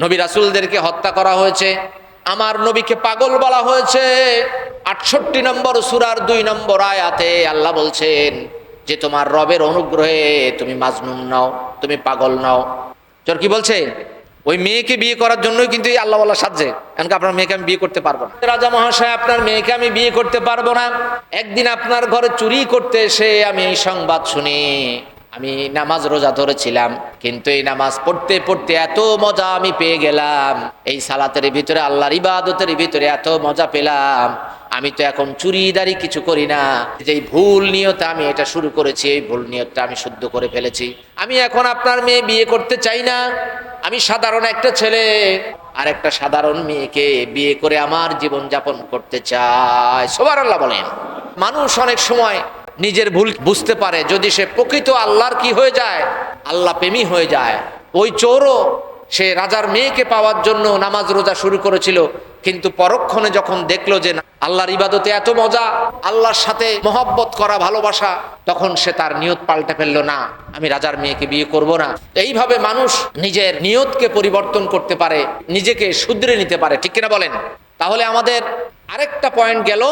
নবী রাসুলদেরকে হত্যা করা হয়েছে। আমার নবীকে পাগল বলা হয়েছে। আটষট্টি নম্বর সুরার দুই নম্বর আয়াতে আল্লাহ বলছেন যে, তোমার রবের অনুগ্রহে তুমি মাজনুম নাও, তুমি পাগল নাও। চোর কি বলছে? ওই মেয়েকে বিয়ে করার জন্যই কিন্তু এই আল্লাহ বলা সাজছে। কারণ আপনার মেয়েকে আমি বিয়ে করতে পারব না? রাজা মহাশয়, আপনার মেয়েকে আমি বিয়ে করতে পারব না। একদিন আপনার ঘরে চুরি করতে এসে আমি সংবাদ শুনি। আমি নামাজ রোজা ধরেছিলাম, কিন্তু এই নামাজ পড়তে পড়তে এত মজা আমি পেয়ে গেলাম। এই সালাতের ভিতরে, আল্লাহর ইবাদতের ভিতরে এত মজা পেলাম। আমি তো এখন চুরিদারি কিছু করি না। যেই ভুল নিয়তে আমি এটা শুরু করেছি, এই ভুল নিয়তটা আমি শুদ্ধ করে ফেলেছি। আমি এখন আপনার মেয়ে বিয়ে করতে চাই না। আমি সাধারণ একটা ছেলে। আর একটা সাধারণ মেয়েকে বিয়ে করে আমার জীবন যাপন করতে চাই। সবার আল্লাহ বলেন। মানুষ অনেক সময় নিজের ভুল বুঝতে পারে। যদি সে প্রকৃত আল্লাহর কি হয়ে যায়, আল্লাহ প্রেমী হয়ে যায়। ওই চোরও সে রাজার মেয়েকে পাওয়ার জন্য নামাজ রোজা শুরু করেছিল, কিন্তু পরক্ষণে যখন দেখল যে আল্লাহর ইবাদতে এত মজা, আল্লাহর সাথে মহব্বত করা ভালোবাসা, তখন সে তার নিয়ত পাল্টে ফেলল, না, আমি রাজার মেয়েকে বিয়ে করব না। এইভাবে মানুষ নিজের নিয়তকে পরিবর্তন করতে পারে, নিজেকে শুধরে নিতে পারে। ঠিক কিনা বলেন? তাহলে আমাদের আরেকটা পয়েন্ট গেল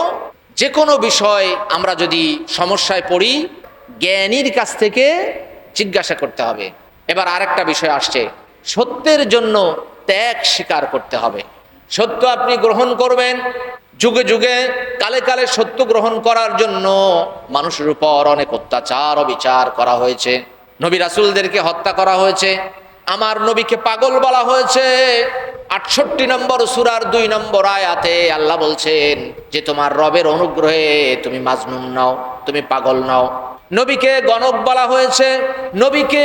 যে কোনো বিষয় আমরা যদি সমস্যায় পড়ি, জ্ঞানীর কাছ থেকে জিজ্ঞাসা করতে হবে। এবার আরেকটা বিষয় আসছে, সত্যের জন্য ত্যাগ স্বীকার করতে হবে। সত্য আপনি গ্রহণ করবেন, যুগে যুগে কালে কালে সত্য গ্রহণ করার জন্য মানুষের উপর অনেক অত্যাচার অবিচার করা হয়েছে। নবী রাসুলদেরকে হত্যা করা হয়েছে, আমার নবীকে পাগল বলা হয়েছে আটষট্টি নম্বর সুরার দুই নম্বর আয়াতে আল্লাহ বলছেন যে তোমার রবের অনুগ্রহে তুমি মাজনুন নাও, তুমি পাগল নাও। নবীকে গণক বলা হয়েছে, নবীকে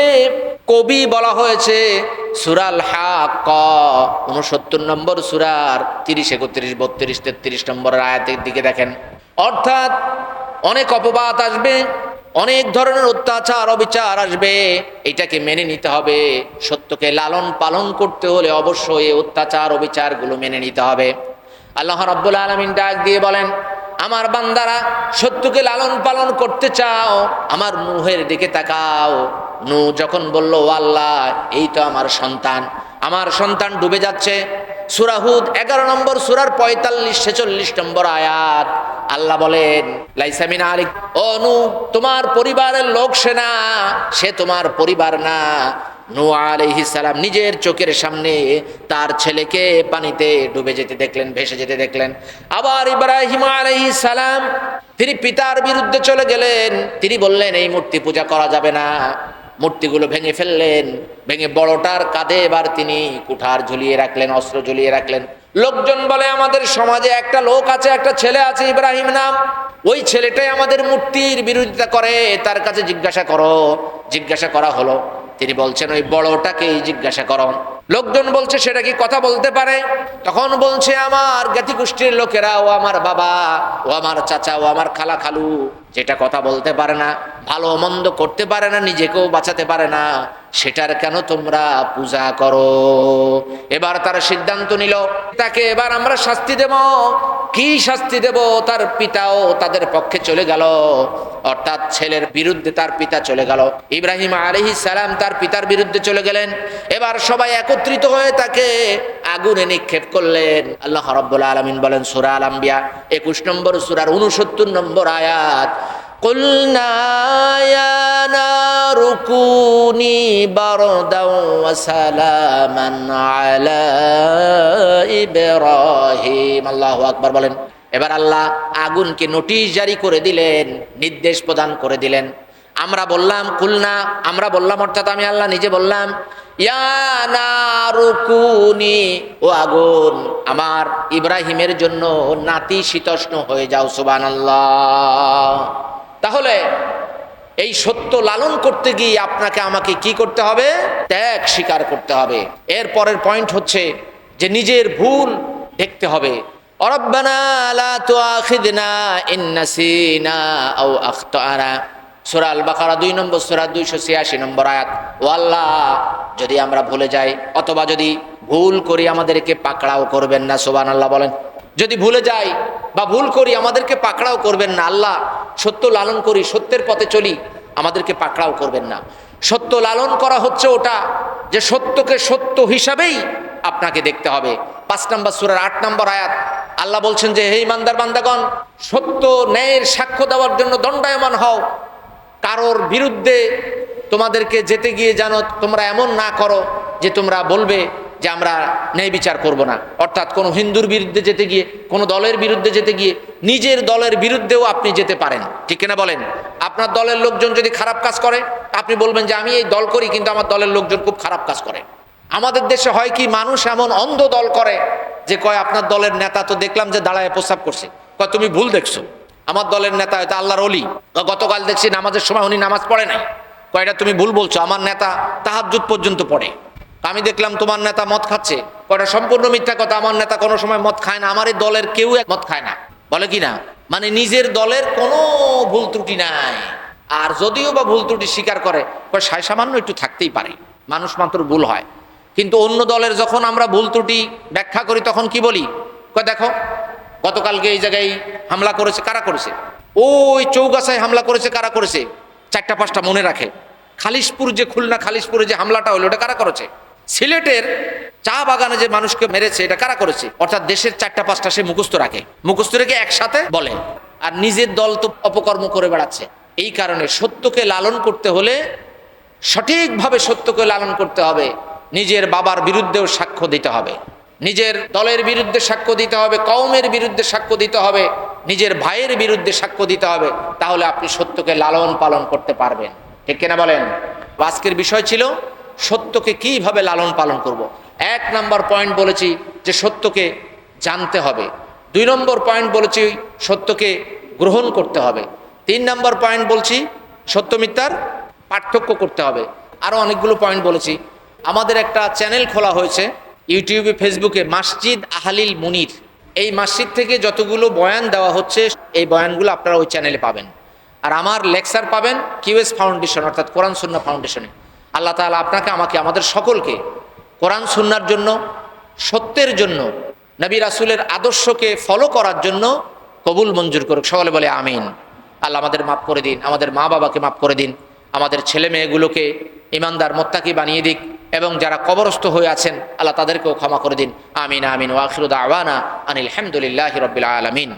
কবি বলা হয়েছে সুরাল হাক উনসত্তর নম্বর সুরার তিরিশ, একত্রিশ, বত্রিশ, তেত্রিশ নম্বরের আয়াতের দিকে দেখেন। অর্থাৎ অনেক অপবাদ আসবে, অনেক ধরনের অত্যাচার, অবিচার আসবে, এটাকে মেনে নিতে হবে। সত্যকে লালন পালন করতে হলে অবশ্যই এই অত্যাচার অবিচারগুলো মেনে নিতে হবে। আল্লাহ রাব্বুল আলমিন ডাক দিয়ে বলেন, আমার বান্দারা সত্যকে লালন পালন করতে চাও, আমার নুহের দিকে তাকাও। নু যখন বলল আল্লাহ, এই তো আমার সন্তান। আমার সন্তান ডুবে যাচ্ছে। সুরাহুদ এগারো নম্বর সুরার পঁয়তাল্লিশ ছেচল্লিশ নম্বর আয়াত। আল্লাহ বলেন লাইসামিন আলিক ও নু তোমার পরিবারের লোক সে না সে তোমার পরিবার না। নু আলাইহিস সালাম নিজের চোখের সামনে তার ছেলেকে পানিতে ডুবে যেতে দেখলেন, ভেসে যেতে দেখলেন। আবার ইব্রাহিম আলাইহিস সালাম তিনি পিতার বিরুদ্ধে চলে গেলেন। তিনি বললেন, এই মূর্তি পূজা করা যাবে না। মূর্তিগুলো ভেঙে ফেললেন, ভেঙে বড়টার কাঁধে এবার তিনি কুঠার ঝুলিয়ে রাখলেন, অস্ত্র ঝুলিয়ে রাখলেন। লোকজন বলে, আমাদের সমাজে একটা লোক আছে, একটা ছেলে আছে, ইব্রাহিম নাম। ওই ছেলেটাই আমাদের মূর্তির বিরোধিতা করে। তার কাছে জিজ্ঞাসা করো। জিজ্ঞাসা করা হলো। তিনি বলছেন, ওই বড়টাকেই জিজ্ঞাসা করো। লোকজন বলছে, সেটা কি কথা বলতে পারে? তখন বলছে, আমার গোষ্ঠীর লোকেরা, ও আমার বাবা, ও আমার চাচা, ও আমার খালা খালু, যেটা কথা বলতে পারে না, ভালো মন্দ করতে পারে না, নিজেকেও বাঁচাতে পারে না, সেটার কেন তোমরা পূজা করো? এবার তারা সিদ্ধান্ত নিল, তাকে এবার আমরা শাস্তি দেব। কি শাস্তি দেব? তার পিতাও তাদের পক্ষে চলে গেল। অর্থাৎ ছেলের বিরুদ্ধে তার পিতা চলে গেল। ইব্রাহিম আলহি সালাম তার পিতার বিরুদ্ধে চলে গেলেন। এবার সবাই একত্রিত হয়ে তাকে আগুনে নিক্ষেপ করলেন। আল্লাহ রব্বুল আলমিন বলেন, সুরা আলম্বিয়া একুশ নম্বর, সুরার উনসত্তর নম্বর আয়াত قلنا يا نار كوني بردا وسلاما على إبراهيم الله أكبر বলেন এবার আল্লাহ আগুনকে নোটিশ জারি করে দিলেন নির্দেশ প্রদান করে দিলেন আমরা বললাম কুলনা আমরা বললাম অর্থাৎ আমি আল্লাহ নিজে বললাম ইয়া নারুকুনি ও আগুন আমার ইব্রাহিমের জন্য নাতি শীতষ্ণ হয়ে যাও সুবান তাহলে এই সত্য লালন করতে গিয়ে আপনাকে আমাকে কি করতে হবে? ত্যাগ স্বীকার করতে হবে। এর পরের পয়েন্ট হচ্ছে যে নিজের ভুল দেখতে হবে। অরব্বানা লা তুআখিদনা ইন নাসিনা আও আখতানা। বাকারা দুই নম্বর, সূরা দুইশো ছিয়াশি নম্বর আয়াত। ও যদি আমরা ভুলে যাই, অথবা যদি ভুল করি আমাদেরকে পাকড়াও করবেন না সোবান আল্লাহ বলেন। যদি ভুলে যাই বা ভুল করি আমাদেরকে পাকড়াও করবেন না, আল্লাহ সত্য লালন করি, সত্যের পথে চলি, আমাদেরকে পাকড়াও করবেন না। সত্য লালন করা হচ্ছে ওটা যে সত্যকে সত্য হিসাবেই আপনাকে দেখতে হবে। পাঁচ নম্বর সুরার আট নম্বর আয়াত, আল্লাহ বলছেন যে, হে ইমানদার বান্দাগণ, সত্য ন্যায়ের সাক্ষ্য দেওয়ার জন্য দণ্ডায়মান হও। কারোর বিরুদ্ধে তোমাদেরকে যেতে গিয়ে জানো তোমরা এমন না করো যে তোমরা বলবে যে আমরা ন্যায় বিচার করব না। অর্থাৎ কোনো হিন্দুর বিরুদ্ধে যেতে গিয়ে, কোনো দলের বিরুদ্ধে যেতে গিয়ে নিজের দলের বিরুদ্ধেও আপনি যেতে পারেন। ঠিক কিনা বলেন? আপনার দলের লোকজন যদি খারাপ কাজ করে, আপনি বলবেন যে, আমি এই দল করি, কিন্তু আমার দলের লোকজন খুব খারাপ কাজ করে। আমাদের দেশে হয় কি, মানুষ এমন অন্ধ দল করে যে, কয়, আপনার দলের নেতা তো দেখলাম যে দাঁড়ায় প্রস্তাব করছে। কয়, তুমি ভুল দেখছ। আমার দলের নেতা হয়তো আল্লাহর অলি গতকাল দেখছি নামাজের সময় উনি নামাজ পড়ে নাই। কয়টা তুমি ভুল বলছো। আমার নেতা তাহাজুদ পর্যন্ত পড়ে। আমি দেখলাম তোমার নেতা মদ খাচ্ছে। কয়টা সম্পূর্ণ মিথ্যা কথা, আমার নেতা কোনো সময় মদ খায় না আমার দলের কেউ মদ খায় না। বলে কি না? মানে নিজের দলের কোনো ভুল ত্রুটি নাই। আর যদিও বা ভুল ত্রুটি স্বীকার করে সায় সামান্য একটু থাকতেই পারে। মানুষ মাত্র ভুল হয়। কিন্তু অন্য দলের যখন আমরা ভুল ত্রুটি ব্যাখ্যা করি, তখন কি বলি? দেখো, গতকালকে এই জায়গায় হামলা করেছে, কারা করেছে? ওই চৌগাছায় হামলা করেছে, কারা করেছে? চারটা পাঁচটা মনে রাখে। খালিশপুর যে খুলনা, খালিশপুরে যে হামলাটা হলো, ওটা কারা করেছে? সিলেটের চা বাগানে যে মানুষকে মেরেছে, এটা কারা করেছে? অর্থাৎ দেশের চারটা পাঁচটা সে মুখস্থ রাখে। মুখস্থ রেখে একসাথে বলে। আর নিজের দল তো অপকর্ম করে বেড়াচ্ছে। এই কারণে সত্যকে লালন করতে হলে সঠিকভাবে সত্যকে লালন করতে হবে। নিজের বাবার বিরুদ্ধেও সাক্ষ্য দিতে হবে। নিজের দলের বিরুদ্ধে সাক্ষ্য দিতে হবে, কওমের বিরুদ্ধে সাক্ষ্য দিতে হবে, নিজের ভাইয়ের বিরুদ্ধে সাক্ষ্য দিতে হবে, তাহলে আপনি সত্যকে লালন পালন করতে পারবেন। ঠিক কিনা বলেন? আজকের বিষয় ছিল সত্যকে কীভাবে লালন পালন করব। এক নম্বর পয়েন্ট বলেছি যে সত্যকে জানতে হবে। দুই নম্বর পয়েন্ট বলেছি সত্যকে গ্রহণ করতে হবে। তিন নম্বর পয়েন্ট বলছি সত্য মিথ্যার পার্থক্য করতে হবে। আরও অনেকগুলো পয়েন্ট বলেছি। আমাদের একটা চ্যানেল খোলা হয়েছে ইউটিউবে, ফেসবুকে, মাসজিদ আহালিল মুনির। এই মসজিদ থেকে যতগুলো বয়ান দেওয়া হচ্ছে, এই বয়ানগুলো আপনারা ওই চ্যানেলে পাবেন। আর আমার লেকচার পাবেন কিউএস ফাউন্ডেশন অর্থাৎ কোরআন সুন্না ফাউন্ডেশনে আল্লাহ তাআলা আপনাকে, আমাকে, আমাদের সকলকে কোরআন, সুন্নার জন্য, সত্যের জন্য, নবী রাসুলের আদর্শকে ফলো করার জন্য কবুল, মঞ্জুর করুক। সকলে বলে আমিন। আল্লাহ আমাদের মাফ করে দিন, আমাদের মা বাবাকে মাফ করে দিন, আমাদের ছেলে মেয়েগুলোকে ইমানদার, মোত্তাকি বানিয়ে দিক এবং যারা কবরস্থ হয়ে আছেন, আল্লাহ তাদেরকেও ক্ষমা করে দিন। আমিন আমিন। ওয়াখিরুদ আওয়ানা আনিল হামদুলিল্লাহ রবিল আলমিন।